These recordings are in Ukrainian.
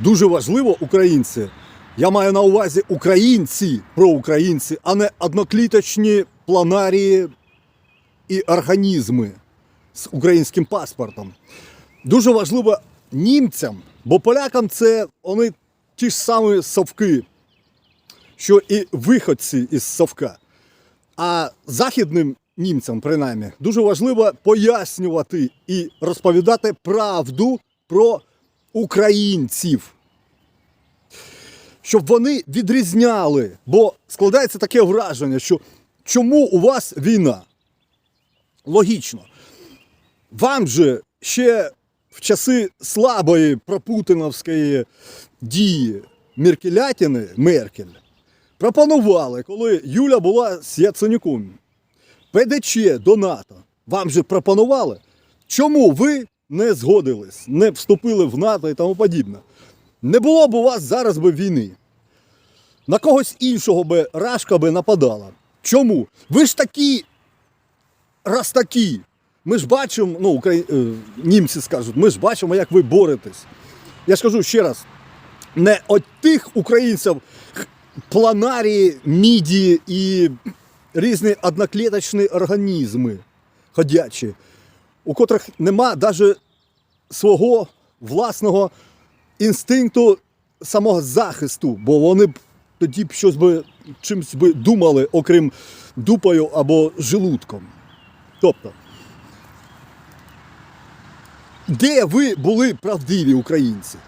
Дуже важливо, українці. Я маю на увазі українці, проукраїнці, а не однокліточні планарії і організми з українським паспортом. Дуже важливо німцям, бо полякам це вони ті ж самі совки, що і виходці із совка. А західним німцям, принаймні, дуже важливо пояснювати і розповідати правду про українців. Щоб вони відрізняли, бо складається таке враження, що чому у вас війна? Логічно. Вам же ще в часи слабої пропутиновської дії Меркелятіни, Меркель, пропонували, коли Юля була з Яценюком, ПДЧ до НАТО. Вам же пропонували. Чому ви не згодились, не вступили в НАТО і тому подібне? Не було б у вас зараз би війни. На когось іншого би рашка би нападала. Чому? Ви ж такі, раз такі. Ми ж бачимо, ну, украї... е, німці скажуть, ми ж бачимо, як ви боретесь. Я ж кажу ще раз, не от тих українців, планарії, міді і різні одноклеточні організми ходячі, у котрих нема навіть свого власного інстинкту самого захисту, бо вони б тоді б щось би чимось би думали, окрім дупою або желудком. Тобто, де ви були правдиві українці?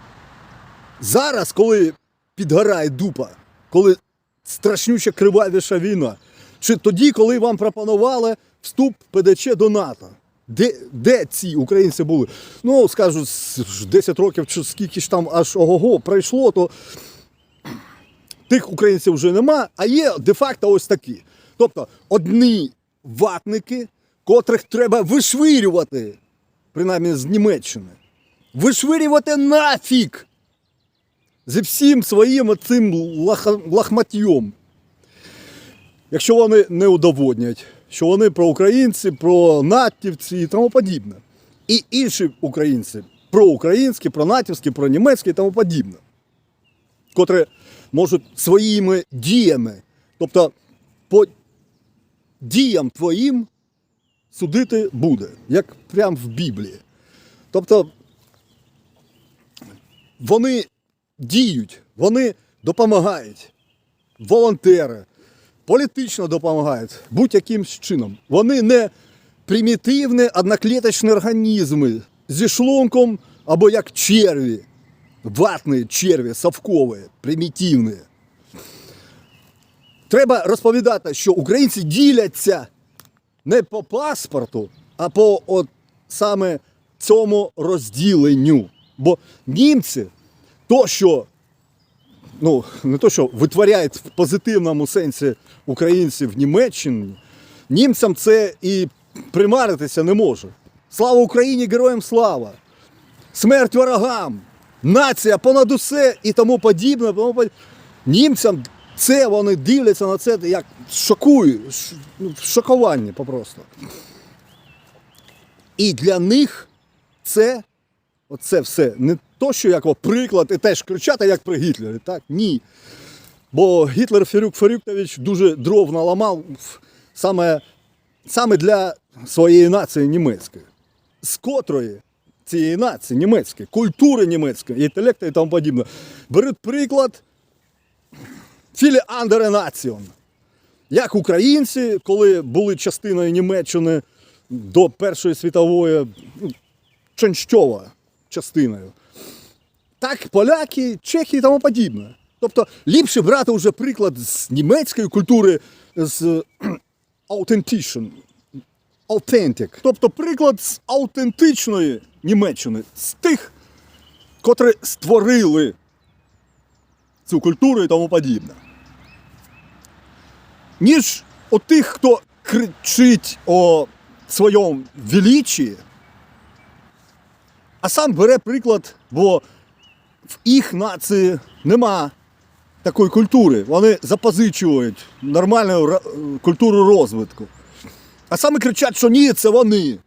Зараз, коли підгорає дупа, коли страшнюча кривавіша війна, чи тоді, коли вам пропонували вступ ПДЧ до НАТО? Де, де ці українці були? Ну, скажуть, 10 років чи скільки ж там аж ого-го пройшло, то тих українців вже нема, а є де-факто ось такі. Тобто одні ватники, котрих треба вишвирювати, принаймні з Німеччини. Вишвирювати нафіг! Зі всім своїм цим лахматьйом. Якщо вони не удоводнять, що вони про українці, про натівці і тому подібне. І інші українці проукраїнські, пронатівські, пронімецькі і тому подібне котре можуть своїми діями, тобто по діям твоїм судити буде, як прямо в Біблії. Тобто вони діють, вони допомагають, волонтери, політично допомагають будь-яким чином. Вони не примітивні одноклеточні організми зі шлунком або як черві ватні черві, совкові, примітивні. Треба розповідати, що українці діляться не по паспорту, а по от саме цьому розділенню. Бо німці то, що ну, не то, що витворяють в позитивному сенсі українці в Німеччині, німцям це і примаритися не може. Слава Україні, героям слава! Смерть ворогам! Нація понад усе і тому подібне. Тому подібне. Німцям це вони дивляться на це як шокує, ну, шокування попросту. І для них це, оце все не то, що як приклад і теж кричати, як при Гітлері. Так? Ні. Бо Гітлер Ферюк Ферюктович дуже дров наламав саме, саме для своєї нації німецької, з котрої цієї нації німецької, культури німецької, інтелекту і тому подібне. Беруть приклад Філі Андере Націон. Як українці, коли були частиною Німеччини до Першої світової, ну, Чонщова частиною, так поляки, чехи і тому подібне. Тобто ліпше брати вже приклад з німецької культури, з authentic, authentic. Тобто приклад з аутентичної Німеччини, з тих, котрі створили цю культуру і тому подібне. Ніж у тих, хто кричить о своєму величі, а сам бере приклад, бо в їх нації нема такої культури. Вони запозичують нормальну культуру розвитку. А саме кричать, що ні, це вони.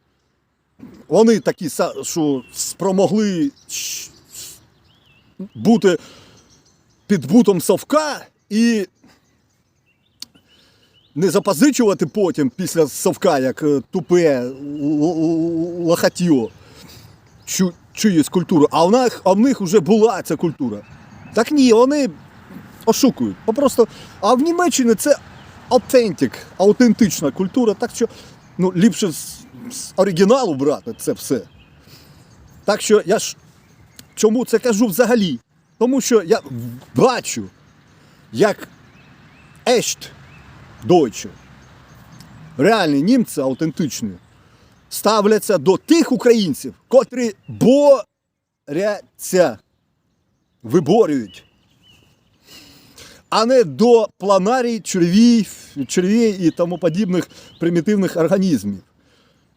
Вони такі, що спромогли бути під бутом совка і не запозичувати потім після совка, як е, тупе л- л- лохатьо, чу, чиюсь культуру, а в них, а в них вже була ця культура. Так ні, вони ошукують. Попросто, а в Німеччині це аутентик, аутентична культура, так що ну, ліпше з, з оригіналу брати це все. Так що я ж чому це кажу взагалі? Тому що я бачу, як ешт Deutsche, реальні німці аутентичні, ставляться до тих українців, котрі борються, виборюють, а не до планарій, червій, червій і тому подібних примітивних організмів.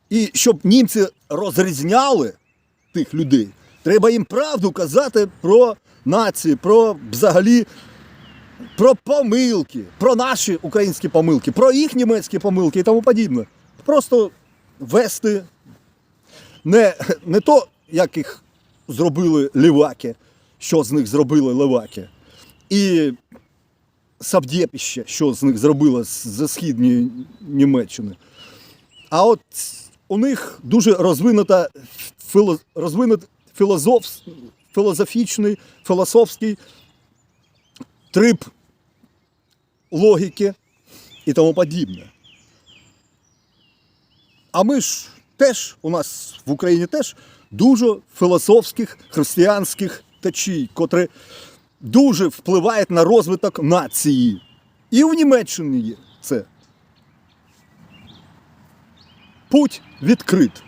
І щоб німці розрізняли тих людей, треба їм правду казати про нації, про взагалі про помилки, про наші українські помилки, про їх німецькі помилки і тому подібне. Просто вести не, не то, як їх зробили ліваки, що з них зробили леваки, і Савдєпіще, що з них зробила з східної Німеччини. А от у них дуже розвинута філо, розвинут філозоф, філософічний, філософський трип логіки і тому подібне. А ми ж теж, у нас в Україні теж дуже філософських християнських течій, котрі дуже впливають на розвиток нації. І в Німеччині є це. Путь відкрит.